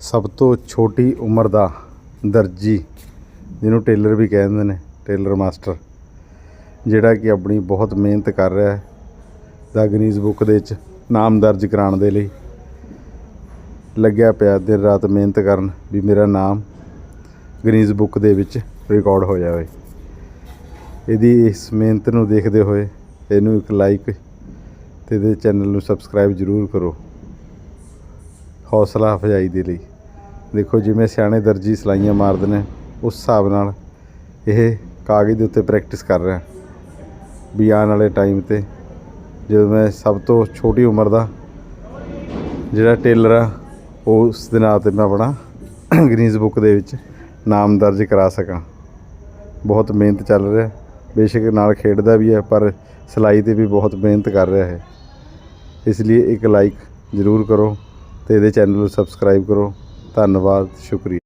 ਸਭ ਤੋਂ ਛੋਟੀ ਉਮਰ ਦਾ ਦਰਜੀ, ਜਿਹਨੂੰ ਟੇਲਰ ਵੀ ਕਹਿੰਦੇ ਨੇ, ਟੇਲਰ ਮਾਸਟਰ, ਜਿਹੜਾ ਕਿ ਆਪਣੀ ਬਹੁਤ ਮਿਹਨਤ ਕਰ ਰਿਹਾ ਹੈ ਦਾ ਗਨੀਜ਼ ਬੁੱਕ ਦੇ ਵਿੱਚ ਨਾਮ ਦਰਜ ਕਰਾਉਣ ਦੇ ਲਈ। ਲੱਗਿਆ ਪਿਆ ਦਿਨ ਰਾਤ ਮਿਹਨਤ ਕਰਨ ਵੀ ਮੇਰਾ ਨਾਮ ਗਨੀਜ਼ ਬੁੱਕ ਦੇ ਵਿੱਚ ਰਿਕਾਰਡ ਹੋ ਜਾਵੇ। ਇਹਦੀ ਇਸ ਮਿਹਨਤ ਨੂੰ ਦੇਖਦੇ ਹੋਏ ਇਹਨੂੰ ਇੱਕ ਲਾਈਕ ਤੇ ਇਹਦੇ ਚੈਨਲ ਨੂੰ ਸਬਸਕ੍ਰਾਈਬ ਜ਼ਰੂਰ ਕਰੋ। ਹੌਸਲਾ ਅਫਜ਼ਾਈ ਦੇ ਲਈ। ਦੇਖੋ ਜਿਵੇਂ ਸਿਆਣੇ ਦਰਜੀ ਸਲਾਈਆਂ ਮਾਰਦੇ ਨੇ, ਉਸ ਹਿਸਾਬ ਨਾਲ ਇਹ ਕਾਗਜ਼ ਦੇ ਉੱਤੇ ਪ੍ਰੈਕਟਿਸ ਕਰ ਰਿਹਾ। ਵੀ ਆਉਣ ਵਾਲੇ ਟਾਈਮ ਤੇ ਜਦੋਂ ਮੈਂ ਸਭ ਤੋਂ ਛੋਟੀ ਉਮਰ ਦਾ ਜਿਹੜਾ ਟੇਲਰ ਆ, ਉਸ ਦੇ ਨਾਂ ਤੇ ਮੈਂ ਆਪਣਾ ਗਰੀਨਜ਼ ਬੁੱਕ ਦੇ ਵਿੱਚ ਨਾਮ ਦਰਜ ਕਰਾ ਸਕਾਂ। ਬਹੁਤ ਮਿਹਨਤ ਚੱਲ ਰਿਹਾ, ਬੇਸ਼ੱਕ ਨਾਲ ਖੇਡਦਾ ਵੀ ਹੈ, ਪਰ ਸਿਲਾਈ ਤੇ ਵੀ ਬਹੁਤ ਮਿਹਨਤ ਕਰ ਰਿਹਾ ਹੈ ਇਸ ਲਈ ਇੱਕ ਲਾਈਕ ਜ਼ਰੂਰ ਕਰੋ। ਤੇ ਇਹਦੇ ਚੈਨਲ ਨੂੰ ਸਬਸਕ੍ਰਾਈਬ ਕਰੋ। ਧੰਨਵਾਦ ਸ਼ੁਕਰੀਆ।